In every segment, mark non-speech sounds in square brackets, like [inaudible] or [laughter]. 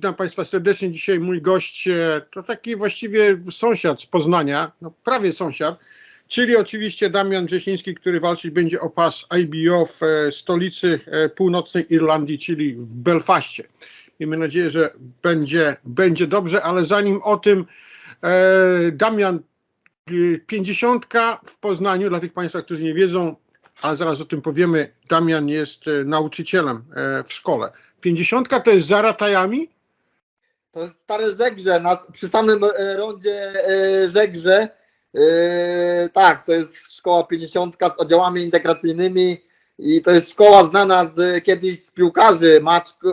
Witam Państwa serdecznie. Dzisiaj mój gość e, to taki właściwie sąsiad z Poznania, no prawie sąsiad, czyli oczywiście Damian Grzesiński, który walczyć będzie o pas IBO w e, stolicy e, północnej Irlandii, czyli w Belfaście. Miejmy nadzieję, że będzie, będzie dobrze, ale zanim o tym, Damian, 50 w Poznaniu, dla tych Państwa, którzy nie wiedzą, a zaraz o tym powiemy, Damian jest nauczycielem w szkole. 50 to jest za ratajami? To jest stare Żegrze, na, przy samym e, rondzie e, Żegrze. E, tak, to jest szkoła 50 z oddziałami integracyjnymi i to jest szkoła znana z, kiedyś z piłkarzy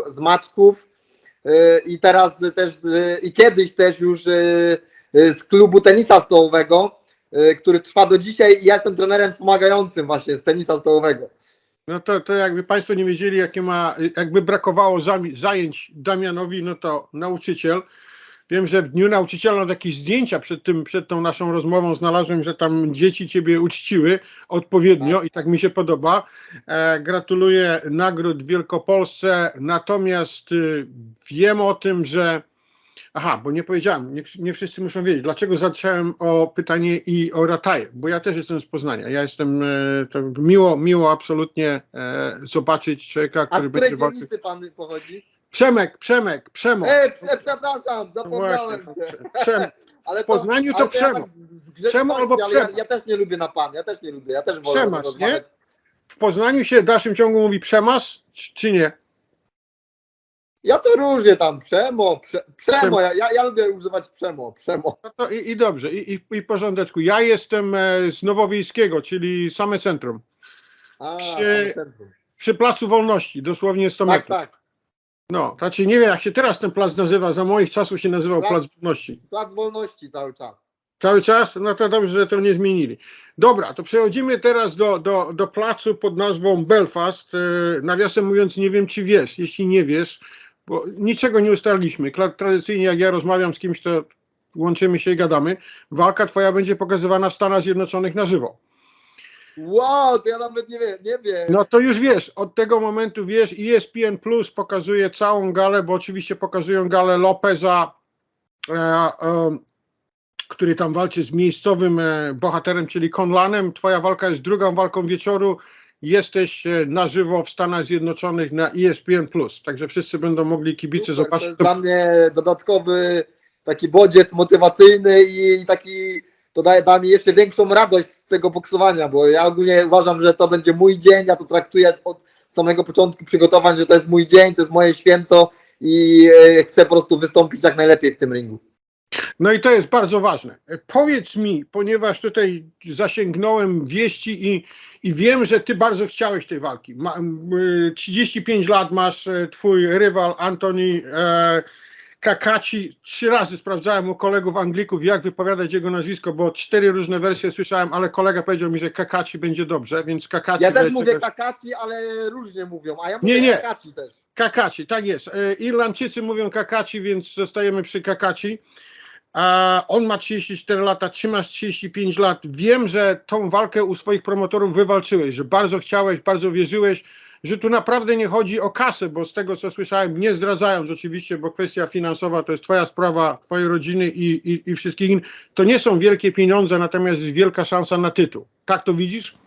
z Maczków e, i teraz też z, i kiedyś też już e, e, z klubu tenisa stołowego, e, który trwa do dzisiaj i ja jestem trenerem wspomagającym właśnie z tenisa stołowego. No to, to jakby Państwo nie wiedzieli, jakie ma, jakby brakowało zajęć Damianowi, no to nauczyciel. Wiem, że w dniu nauczyciela na jakieś zdjęcia przed, tym, przed tą naszą rozmową znalazłem, że tam dzieci Ciebie uczciły odpowiednio i tak mi się podoba. E, gratuluję nagród w Wielkopolsce, natomiast y, wiem o tym, że Aha, bo nie powiedziałem, nie, nie wszyscy muszą wiedzieć, dlaczego zacząłem o pytanie i o rataje, bo ja też jestem z Poznania. Ja jestem, e, to miło, miło absolutnie e, zobaczyć człowieka, A który z której będzie dzielnicy pan pochodzi? Przemek, Przemek, Przemo. E, prze, przepraszam, No zapomniałem właśnie, cię. Przem, Ale w Poznaniu to ale ja Przemo. tak grzeczności, Przemo albo ale Przemas. Ja, ja też nie lubię na pan, ja też nie lubię, ja też wolę Przemas, rozmawiać. w Poznaniu się w dalszym ciągu mówi Przemas, czy nie? Ja to różnie tam, przemo, prze, przemo, ja, ja, ja lubię używać przemo, przemo. No to i, i dobrze, i, i, i porządeczku. Ja jestem e, z Nowowiejskiego, czyli same centrum, A, Przy- przy Placu Wolności, dosłownie 100 tak, metrów. tak, No, znaczy nie wiem jak się teraz ten plac nazywa, za moich czasów się nazywał Plac- Plac Wolności. plac wolności cały czas. Cały czas? No to dobrze, że to nie zmienili. Dobra, to przechodzimy teraz do, do, do placu pod nazwą Belfast. E, nawiasem mówiąc, nie wiem czy wiesz, jeśli nie wiesz, bo niczego nie ustaliliśmy. Tradycyjnie jak ja rozmawiam z kimś, to łączymy się i gadamy. Walka twoja będzie pokazywana w Stanach Zjednoczonych na żywo. Wow, to ja nawet nie wiem, nie wiem. No to już wiesz, od tego momentu wiesz, ESPN Plus pokazuje całą galę, bo oczywiście pokazują galę Lopeza, e, e, który tam walczy z miejscowym e, bohaterem, czyli Conlanem. Twoja walka jest drugą walką wieczoru. Jesteś e, na żywo w Stanach Zjednoczonych na ESPN Plus, także wszyscy będą mogli kibice Super, to zobaczyć. jest dla mnie dodatkowy taki bodziec motywacyjny i taki, to daje da mi jeszcze większą radość z tego boksowania, bo ja ogólnie uważam, że to będzie mój dzień, ja to traktuję od samego początku przygotowań, że to jest mój dzień, to jest moje święto i e, chcę po prostu wystąpić jak najlepiej w tym ringu. No i to jest bardzo ważne. Powiedz mi, ponieważ tutaj zasięgnąłem wieści i, i wiem, że ty bardzo chciałeś tej walki. Ma, m, y, 35 lat masz e, twój rywal Antoni e, Kakaci. Trzy razy sprawdzałem u kolegów Anglików, jak wypowiadać jego nazwisko, bo cztery różne wersje słyszałem, ale kolega powiedział mi, że Kakaci będzie dobrze, więc Kakaci... Ja też mówię też- Kakaci, ale różnie mówią, a ja Nie, mówię nie. Kakaci też. Kakaci, tak jest. E, Irlandczycy mówią Kakaci, więc zostajemy przy Kakaci. A on ma 34 lata, ty masz 35 lat. Wiem, że tą walkę u swoich promotorów wywalczyłeś, że bardzo chciałeś, bardzo wierzyłeś, że tu naprawdę nie chodzi o kasę, bo z tego co słyszałem, nie zdradzając oczywiście, bo kwestia finansowa to jest twoja sprawa, twojej rodziny i, i, i wszystkich innych. To nie są wielkie pieniądze, natomiast jest wielka szansa na tytuł. Tak to widzisz?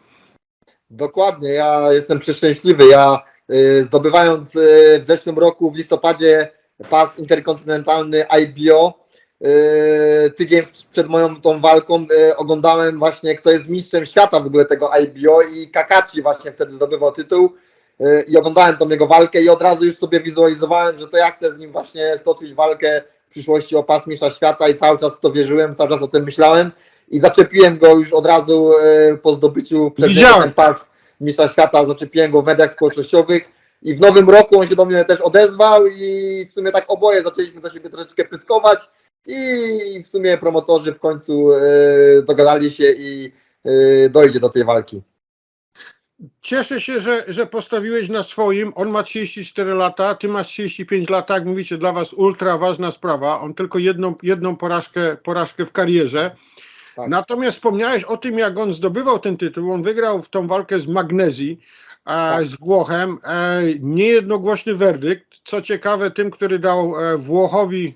Dokładnie, ja jestem przeszczęśliwy. Ja y, zdobywając y, w zeszłym roku w listopadzie pas interkontynentalny IBO, tydzień w- przed moją tą walką y, oglądałem właśnie kto jest mistrzem świata w ogóle tego IBO i Kakachi właśnie wtedy zdobywał tytuł. Y, i oglądałem tą jego walkę i od razu już sobie wizualizowałem, że to ja chcę z nim właśnie stoczyć walkę w przyszłości o pas mistrza świata i cały czas w to wierzyłem, cały czas o tym myślałem. I zaczepiłem go już od razu po zdobyciu przez ten pas mistrza świata, zaczepiłem go w mediach społecznościowych i w nowym roku on się do mnie też odezwał i w sumie tak oboje zaczęliśmy do siebie troszeczkę pyskować i w sumie promotorzy w końcu e, dogadali się i e, dojdzie do tej walki. Cieszę się, że, że postawiłeś na swoim. On ma 34 lata, ty masz 35 lat. Jak mówicie, dla was ultra ważna sprawa. On tylko jedną, jedną porażkę, porażkę w karierze. Tak. Natomiast wspomniałeś o tym, jak on zdobywał ten tytuł. On wygrał w tą walkę z Magnezji. E, z Włochem. E, niejednogłośny werdykt. Co ciekawe, tym, który dał e, Włochowi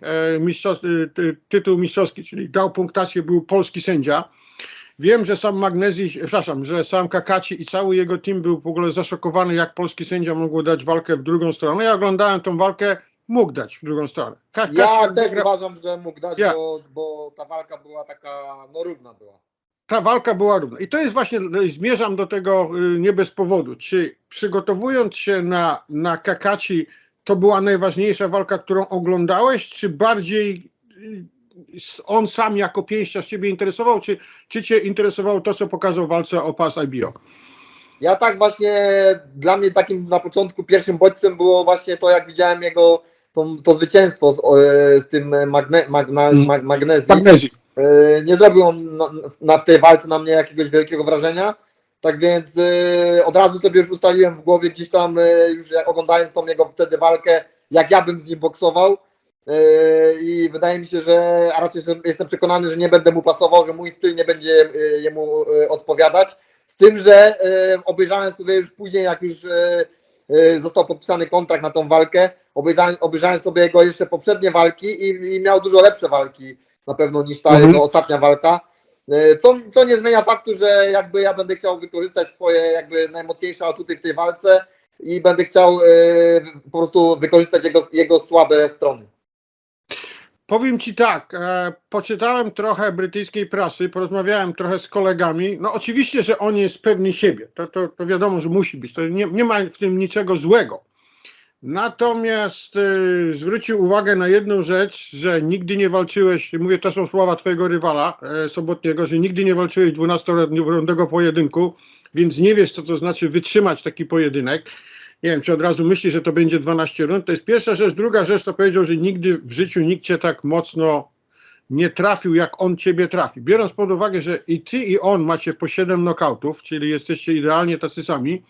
tytuł mistrzowski, czyli dał punktację, był polski sędzia. Wiem, że sam Magnezji, przepraszam, że sam Kakaci i cały jego team był w ogóle zaszokowany, jak polski sędzia mógł dać walkę w drugą stronę. Ja oglądałem tą walkę, mógł dać w drugą stronę. Kakaci Ja też wygrał- uważam, że mógł dać, Ja. bo, bo ta walka była taka, no równa była. Ta walka była równa. I to jest właśnie, zmierzam do tego y, nie bez powodu. Czy przygotowując się na, na Kakaci, to była najważniejsza walka, którą oglądałeś, czy bardziej y, on sam jako pięściarz Ciebie interesował, czy, czy Cię interesowało to, co pokazał w walce o pas IBO? Ja tak właśnie, dla mnie takim na początku pierwszym bodźcem było właśnie to, jak widziałem jego to, to zwycięstwo z, e, z tym magne, magna, Mm. mag, magnezji. Magnezji. E, Nie zrobił on na, na tej walce na mnie jakiegoś wielkiego wrażenia. Tak więc e, od razu sobie już ustaliłem w głowie gdzieś tam, e, już oglądając tą jego wtedy walkę, jak ja bym z nim boksował. I wydaje mi się, że a raczej jestem- przekonany, że nie będę mu pasował, że mój styl nie będzie jemu odpowiadać. Z tym, że obejrzałem sobie już później, jak już został podpisany kontrakt na tą walkę, obejrzałem, obejrzałem sobie jego jeszcze poprzednie walki i, i miał dużo lepsze walki na pewno niż ta Mhm. jego ostatnia walka. E, Co, co nie zmienia faktu, że jakby ja będę chciał wykorzystać swoje jakby najmocniejsze atuty w tej walce i będę chciał e, po prostu wykorzystać jego, jego słabe strony. Powiem Ci tak, e, poczytałem trochę brytyjskiej prasy, porozmawiałem trochę z kolegami. No oczywiście, że on jest pewny siebie, to, to, to wiadomo, że musi być, to nie, nie ma w tym niczego złego. Natomiast e, zwrócił uwagę na jedną rzecz, że nigdy nie walczyłeś, mówię to są słowa Twojego rywala e, Sobotniego, że nigdy nie walczyłeś 12-rundowego pojedynku, więc nie wiesz, co to znaczy wytrzymać taki pojedynek. Nie wiem, czy od razu myśli, że to będzie 12 rund. To jest pierwsza rzecz. Druga rzecz to powiedział, że nigdy w życiu nikt cię tak mocno nie trafił, jak on ciebie trafi. Biorąc pod uwagę, że i ty, i on macie po 7 knockoutów, czyli jesteście idealnie tacy sami,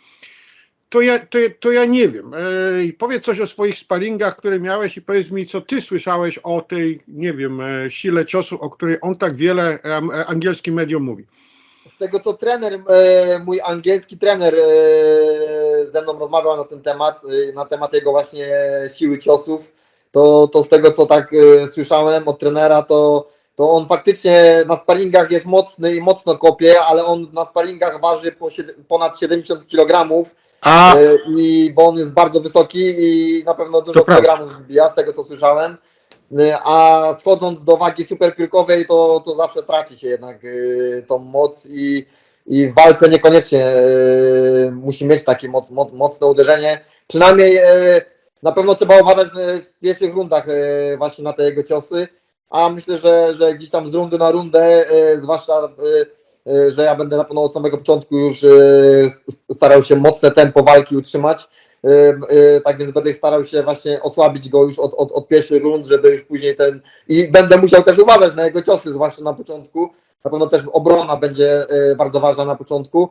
to ja, to, to ja nie wiem. Ej, powiedz coś o swoich sparingach, które miałeś i powiedz mi, co ty słyszałeś o tej, nie wiem, e, sile ciosu, o której on tak wiele em, e, angielskim mediom mówi. Z tego co trener, e, mój angielski trener e, ze mną rozmawiał na ten temat, e, na temat jego właśnie siły ciosów, to, to z tego co tak e, słyszałem od trenera, to, to on faktycznie na sparingach jest mocny i mocno kopie, ale on na sparingach waży po, ponad 70 kg, A e, i, bo on jest bardzo wysoki i na pewno dużo kilogramów wbija, z tego co słyszałem. E, A schodząc do wagi superpiłkowej, to, to zawsze traci się jednak e, tą moc i, i w walce niekoniecznie musi mieć takie moc, moc, mocne uderzenie. Przynajmniej na pewno trzeba uważać w pierwszych rundach właśnie na te jego ciosy, a myślę, że, że gdzieś tam z rundy na rundę, zwłaszcza że ja będę na pewno od samego początku już s- starał się mocne tempo walki utrzymać. E, Tak więc będę starał się właśnie osłabić go już od, od, od pierwszych rund, żeby już później ten. I będę musiał też uważać na jego ciosy, zwłaszcza na początku. Na pewno też obrona będzie bardzo ważna na początku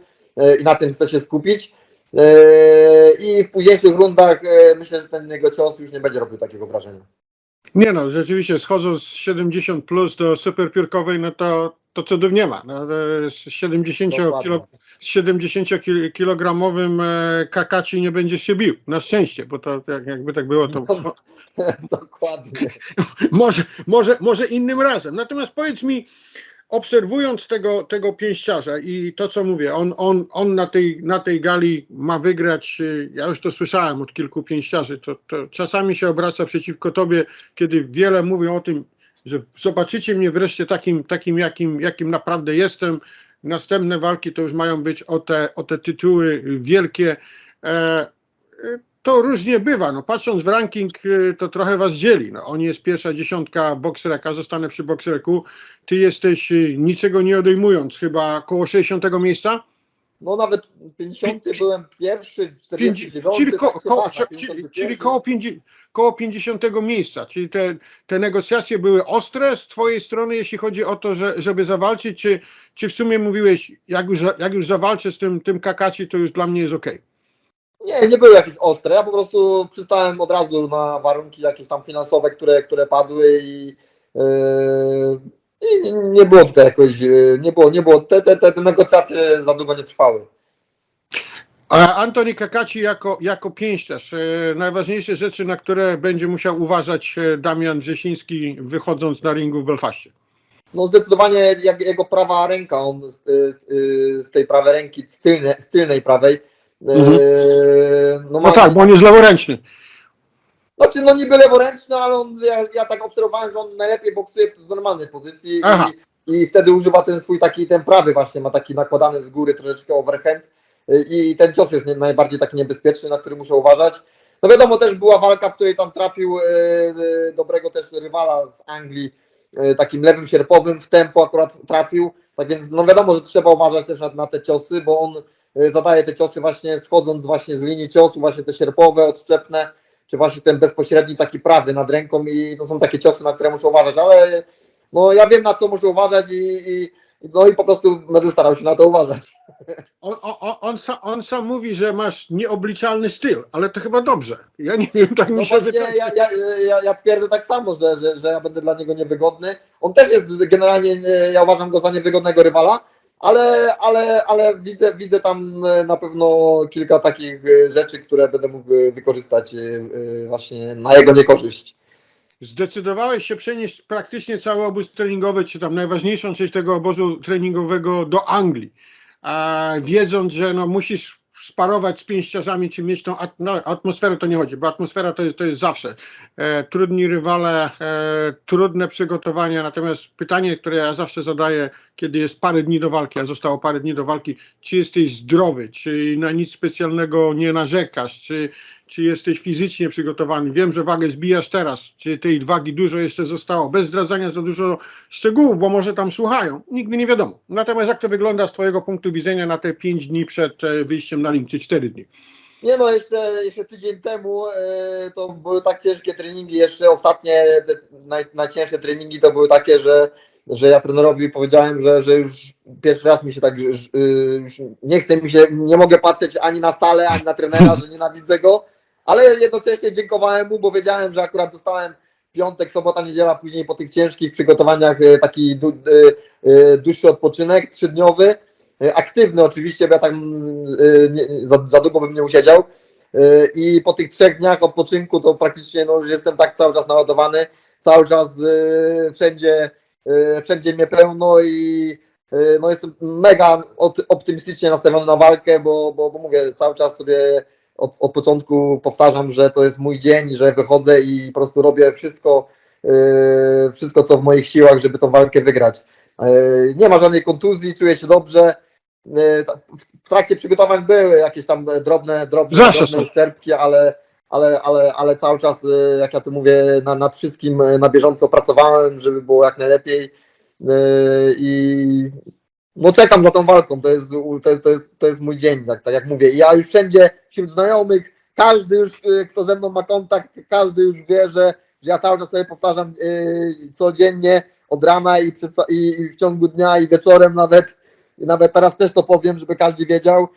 i na tym chcę się skupić. I w późniejszych rundach myślę, że ten jego cios już nie będzie robił takiego wrażenia. Nie no, rzeczywiście schodząc z 70 plus do superpiórkowej, no to, to cudów nie ma. No, e, z 70, Dokładnie. kilo, z 70 kil- kilogramowym e, kakaci nie będziesz się bił. Na szczęście, bo to jak, jakby tak było, to [laughs] No. Dokładnie. [laughs] może, może, może innym razem. Natomiast powiedz mi, obserwując tego, tego pięściarza i to, co mówię, on, on, on na, tej, na tej gali ma wygrać, y, ja już to słyszałem od kilku pięściarzy, to, to czasami się obraca przeciwko tobie, kiedy wiele mówią o tym, że zobaczycie mnie wreszcie takim, takim jakim, jakim naprawdę jestem. Następne walki to już mają być o te, o te tytuły wielkie. E, e, to różnie bywa. No, patrząc w ranking, y, to trochę was dzieli. No, oni jest pierwsza dziesiątka boksreka, zostanę przy boksreku. Ty jesteś y, niczego nie odejmując, chyba koło 60 miejsca? No nawet 50 byłem pierwszy, 49, Czyli, ko, tak ko, waża, czyli, 51. czyli koło, 50, koło 50 miejsca. Czyli te, te negocjacje były ostre z twojej strony, jeśli chodzi o to, że, żeby zawalczyć, czy, czy w sumie mówiłeś, jak już, jak już zawalczę z tym, tym kakaci, to już dla mnie jest okej. Nie, nie były jakieś ostre. Ja po prostu przystałem od razu na warunki jakieś tam finansowe, które, które padły i, yy, i nie- było tutaj jakoś, yy, nie było, nie było, te, te, te, negocjacje za długo nie trwały. A Antoni Kakaci jako, jako pięściarz. E, najważniejsze rzeczy, na które będzie musiał uważać e, Damian Wrzesiński wychodząc na ringu w Belfaście. No zdecydowanie jak jego prawa ręka, on z, z tej prawej ręki, z tylnej, z tylnej prawej, Mhm. no, No ma, tak, bo on jest leworęczny. Znaczy, no niby leworęczny, ale on, ja, ja tak obserwowałem, że on najlepiej boksuje w normalnej pozycji Aha. i, i wtedy używa ten swój taki, ten prawy właśnie, ma taki nakładany z góry troszeczkę overhand y, i ten cios jest nie, najbardziej taki niebezpieczny, na który muszę uważać. No wiadomo, też była walka, w której tam trafił y, y, dobrego też rywala z Anglii, takim lewym sierpowym, w tempo akurat trafił, tak więc no wiadomo, że trzeba uważać też na, na te ciosy, bo on zadaje te ciosy właśnie schodząc właśnie z linii ciosu, właśnie te sierpowe, odszczepne, czy właśnie ten bezpośredni taki prawy nad ręką i to są takie ciosy, na które muszę uważać, ale no ja wiem na co muszę uważać i, i no i po prostu będę starał się na to uważać. [laughs] On, on, on, sam, on sam mówi, że masz nieobliczalny styl, ale to chyba dobrze. Ja nie wiem, tak No mi się wydaje. ja, ja, ja, ja twierdzę tak samo, że, że, że ja będę dla niego niewygodny. On też jest generalnie, nie- ja uważam go za niewygodnego rywala, ale, ale, ale widzę, widzę tam e, na pewno kilka takich e, rzeczy, które będę mógł wykorzystać e, właśnie na jego niekorzyść. Zdecydowałeś się przenieść praktycznie cały obóz treningowy, czy tam najważniejszą część tego obozu treningowego do Anglii, a wiedząc, że no musisz sparować z pięściarzami, czy mieć tą at, no, atmosferę, to nie chodzi, bo atmosfera to jest, to jest zawsze. E, trudni rywale, e, trudne przygotowania, natomiast pytanie, które ja zawsze zadaję, kiedy jest parę dni do walki, a zostało parę dni do walki, czy jesteś zdrowy, czy na nic specjalnego nie narzekasz, czy, czy jesteś fizycznie przygotowany. Wiem, że wagę zbijasz teraz, czy tej wagi dużo jeszcze zostało, bez zdradzania za dużo szczegółów, bo może tam słuchają, nigdy nie wiadomo. Natomiast jak to wygląda z Twojego punktu widzenia na te 5 dni przed e, wyjściem na ring, czy 4 dni? Nie no, jeszcze, jeszcze tydzień temu e, to były tak ciężkie treningi, jeszcze ostatnie, naj, najcięższe treningi to były takie, że, że ja trenerowi powiedziałem, że, że już pierwszy raz mi się tak, nie chce mi się, nie mogę patrzeć ani na salę, ani na trenera, że nienawidzę go, ale jednocześnie dziękowałem mu, bo wiedziałem, że akurat dostałem piątek, sobota, niedziela, później po tych ciężkich przygotowaniach e, taki du, e, e, dłuższy odpoczynek, trzydniowy, aktywny oczywiście, bo ja tam nie, za, za długo bym nie usiedział. I po tych trzech dniach odpoczynku to praktycznie no, już jestem tak cały czas naładowany, cały czas wszędzie, wszędzie mnie pełno i no, jestem mega optymistycznie nastawiony na walkę, bo, bo, bo mówię, cały czas sobie od, od początku powtarzam, że to jest mój dzień, że wychodzę i po prostu robię wszystko, e, wszystko co w moich siłach, żeby tą walkę wygrać. E, Nie ma żadnej kontuzji, czuję się dobrze. Ta- W trakcie przygotowań były jakieś tam drobne, drobne, drobne uszczerbki, ale, ale, ale, ale cały czas, e, jak ja to mówię, na, nad wszystkim e, na bieżąco pracowałem, żeby było jak najlepiej. E, I no czekam za tą walką, to jest, to jest, to jest, to jest mój dzień, tak, tak jak mówię. I Ja już wszędzie wśród znajomych, każdy już, e, kto ze mną ma kontakt, każdy już wie, że, ja cały czas sobie powtarzam e, codziennie od rana i, i, i w ciągu dnia i wieczorem nawet, i nawet teraz też to powiem, żeby każdy wiedział.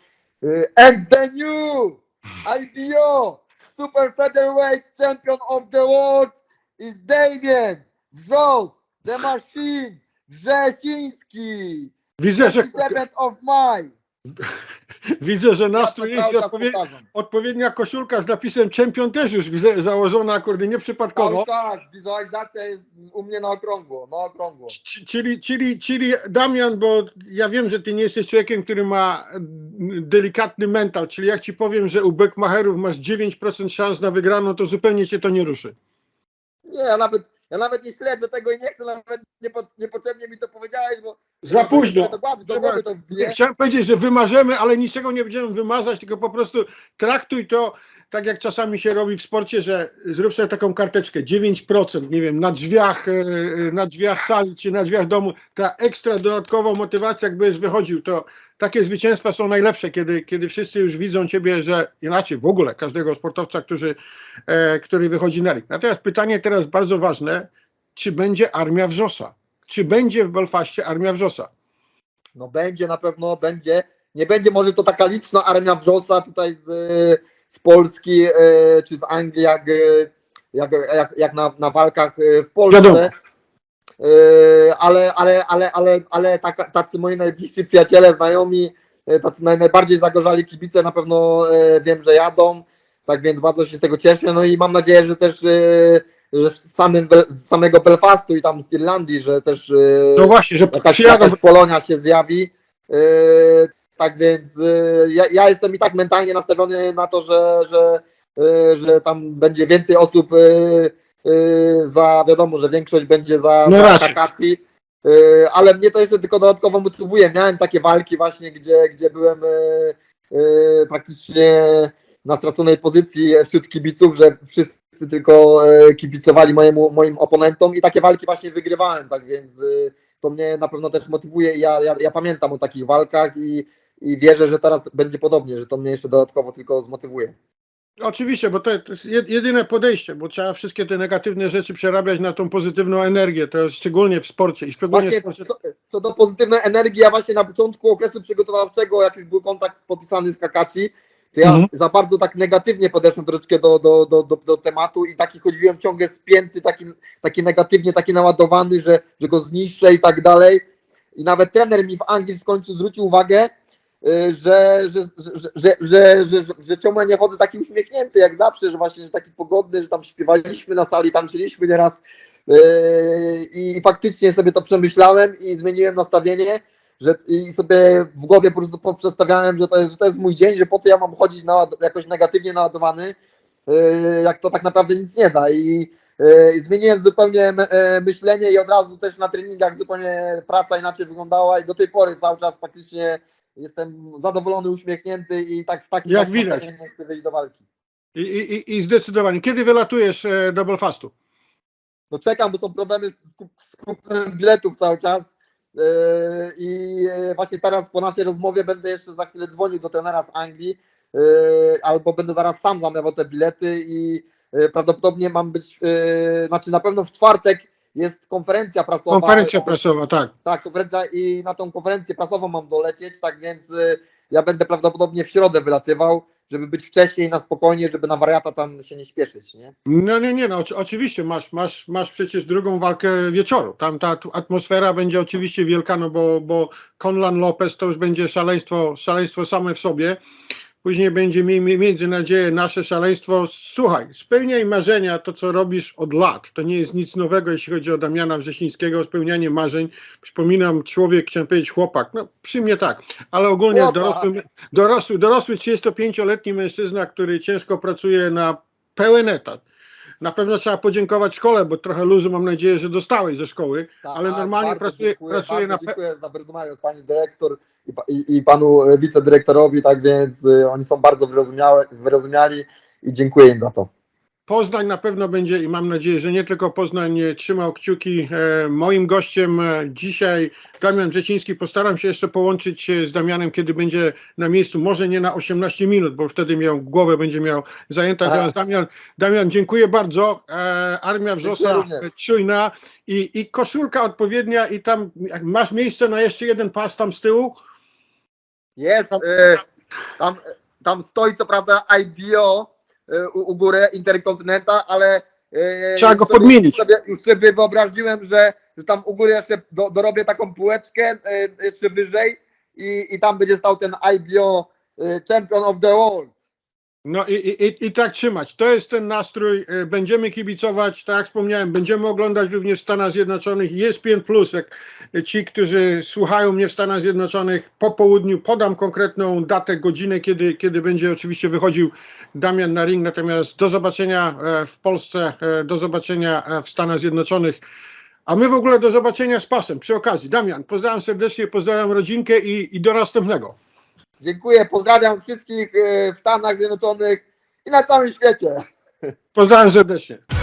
Y, And the new IBO Super Featherweight Champion of the World is Damien Wrzos, The Machine Wrzesiński. Widzę, że, 27th of May. [laughs] widzę, że Ja nas to tu jest odpowiednia koszulka z napisem Champion też już widzę, założona, akurat nieprzypadkowo. Cały czas wizualizacja jest u mnie na okrągło, na okrągło. C- Czyli, czyli, czyli Damian, bo ja wiem, że ty nie jesteś człowiekiem, który ma delikatny mental, czyli jak ci powiem, że u Beckmacherów masz 9% szans na wygraną, to zupełnie cię to nie ruszy. Nie, ja nawet, ja nawet nie śledzę tego i nie chcę, nawet niepo, niepotrzebnie mi to powiedziałeś, bo Za późno. Do głowy, do głowy to. Chciałem powiedzieć, że wymarzymy, ale niczego nie będziemy wymazać, tylko po prostu traktuj to tak jak czasami się robi w sporcie, że zrób sobie taką karteczkę 9%, nie wiem, na drzwiach, e, e, na drzwiach sali czy na drzwiach domu, ta ekstra dodatkowa motywacja, jak będziesz wychodził, to takie zwycięstwa są najlepsze, kiedy, kiedy wszyscy już widzą ciebie, że inaczej w ogóle każdego sportowca, który, e, który wychodzi na ring. Natomiast pytanie teraz bardzo ważne, czy będzie armia Wrzosa? Czy będzie w Belfaście armia Wrzosa? No będzie na pewno, będzie. Nie będzie może to taka liczna armia wrzosa tutaj z, z Polski e, czy z Anglii, jak, e, jak, jak, jak na, na walkach e, w Polsce. Wiadomo. Ale, ale, ale, ale, ale tacy moi najbliżsi przyjaciele, znajomi tacy naj, najbardziej zagorzali kibice na pewno wiem, że jadą, tak więc bardzo się z tego cieszę, no i mam nadzieję, że też że z, samym, z samego Belfastu i tam z Irlandii, że też No właśnie, że jakaś, przyjadą. jakaś Polonia się zjawi. Tak więc yy, ja, ja jestem i tak mentalnie nastawiony na to, że, że, yy, że tam będzie więcej osób yy, za, wiadomo, że większość będzie za, No za ale mnie to jeszcze tylko dodatkowo motywuje. Miałem takie walki właśnie, gdzie, gdzie byłem praktycznie na straconej pozycji wśród kibiców, że wszyscy tylko kibicowali mojemu, moim oponentom i takie walki właśnie wygrywałem, tak więc to mnie na pewno też motywuje i ja, ja, ja pamiętam o takich walkach i, i wierzę, że teraz będzie podobnie, że to mnie jeszcze dodatkowo tylko zmotywuje. Oczywiście, bo to, to jest jed- jedyne podejście, bo trzeba wszystkie te negatywne rzeczy przerabiać na tą pozytywną energię. To jest szczególnie w sporcie i szczególnie w Właśnie sporcie. co, co do pozytywnej energii, ja właśnie na początku okresu przygotowawczego, jak już był kontakt podpisany z Kakaci, to ja Mhm. za bardzo tak negatywnie podeszłem troszeczkę do, do, do, do, do tematu i taki chodziłem ciągle spięty, taki, taki negatywnie, taki naładowany, że, że go zniszczę i tak dalej. I nawet trener mi w Anglii w końcu zwrócił uwagę, Y, że, że, że, że, że, że ciągle nie chodzę taki uśmiechnięty jak zawsze, że właśnie że taki pogodny, że tam śpiewaliśmy na sali, tańczyliśmy nieraz y, i, i faktycznie sobie to przemyślałem i zmieniłem nastawienie że, i sobie w głowie po prostu poprzestawiałem, że to, jest, że to jest mój dzień, że po co ja mam chodzić na, jakoś negatywnie naładowany, y, jak to tak naprawdę nic nie da. I, i zmieniłem zupełnie e, myślenie i od razu też na treningach zupełnie praca inaczej wyglądała i do tej pory cały czas praktycznie jestem zadowolony, uśmiechnięty i tak z takim Jak widać. chcę wyjść do walki. I, i, i- zdecydowanie. Kiedy wylatujesz e, do Belfastu? no czekam, bo są problemy z, kup- z kupnem biletów cały czas. Yy, I yy, właśnie teraz po naszej rozmowie będę jeszcze za chwilę dzwonił do trenera z Anglii, yy, albo będę zaraz sam zamawiał te bilety i prawdopodobnie mam być, yy, znaczy na pewno w czwartek jest konferencja prasowa. Konferencja prasowa, tak. Tak, konferencja i na tą konferencję prasową mam dolecieć, tak więc yy, ja będę prawdopodobnie w środę wylatywał, żeby być wcześniej na spokojnie, żeby na wariata tam się nie śpieszyć, nie? No nie, nie, no oczy- oczywiście masz, masz, masz przecież drugą walkę wieczoru. Tam ta tu- atmosfera będzie oczywiście wielka, no bo, bo Conlan Lopez to już będzie szaleństwo, szaleństwo same w sobie. Później będzie, między nadzieję, nasze szaleństwo. Słuchaj, spełniaj marzenia, to co robisz od lat. To nie jest nic nowego, jeśli chodzi o Damiana Wrzesińskiego, spełnianie marzeń. Przypominam, człowiek, chciałem powiedzieć chłopak, no przy mnie tak, ale ogólnie Chłopak. dorosły, dorosły, dorosły 35-letni mężczyzna, który ciężko pracuje na pełen etat. Na pewno trzeba podziękować szkole, bo trochę luzu mam nadzieję, że dostałeś ze szkoły, Tak, ale normalnie bardzo pracuje, dziękuję, bardzo na Dziękuję za wyrozumiałość pani dyrektor i, i, panu e, wicedyrektorowi, tak więc y, oni są bardzo wyrozumiali i dziękuję im za to. Poznań na pewno będzie i mam nadzieję, że nie tylko Poznań e, trzymał kciuki. E, moim gościem e, dzisiaj Damian Brzeciński. Postaram się jeszcze połączyć z Damianem, kiedy będzie na miejscu, może nie na 18 minut, bo wtedy miał głowę będzie miał zajęta. Teraz Damian, Damian, dziękuję bardzo. E, Armia Wrzosa e, czujna i, i koszulka odpowiednia i tam jak masz miejsce na jeszcze jeden pas tam z tyłu. Jest, e, tam, tam stoi co prawda IBO e, u, u góry Interkontynenta, ale e, Trzeba już go sobie- podmienić. Już sobie, już sobie wyobraziłem, że, że tam u góry jeszcze do, dorobię taką półeczkę e, jeszcze wyżej i, i tam będzie stał ten IBO e, Champion of the World. No i, i, i- tak trzymać. To jest ten nastrój. E, Będziemy kibicować, tak jak wspomniałem, będziemy oglądać również w Stanach Zjednoczonych. ESPN Plus, jak ci, którzy słuchają mnie w Stanach Zjednoczonych po południu, podam konkretną datę, godzinę, kiedy, kiedy będzie oczywiście wychodził Damian na ring. Natomiast do zobaczenia e, w Polsce, e, do zobaczenia w Stanach Zjednoczonych. A my w ogóle do zobaczenia z pasem przy okazji. Damian, pozdrawiam serdecznie, pozdrawiam rodzinkę i, i do następnego. Dziękuję, pozdrawiam wszystkich e, w Stanach Zjednoczonych i na całym świecie. Pozdrawiam serdecznie.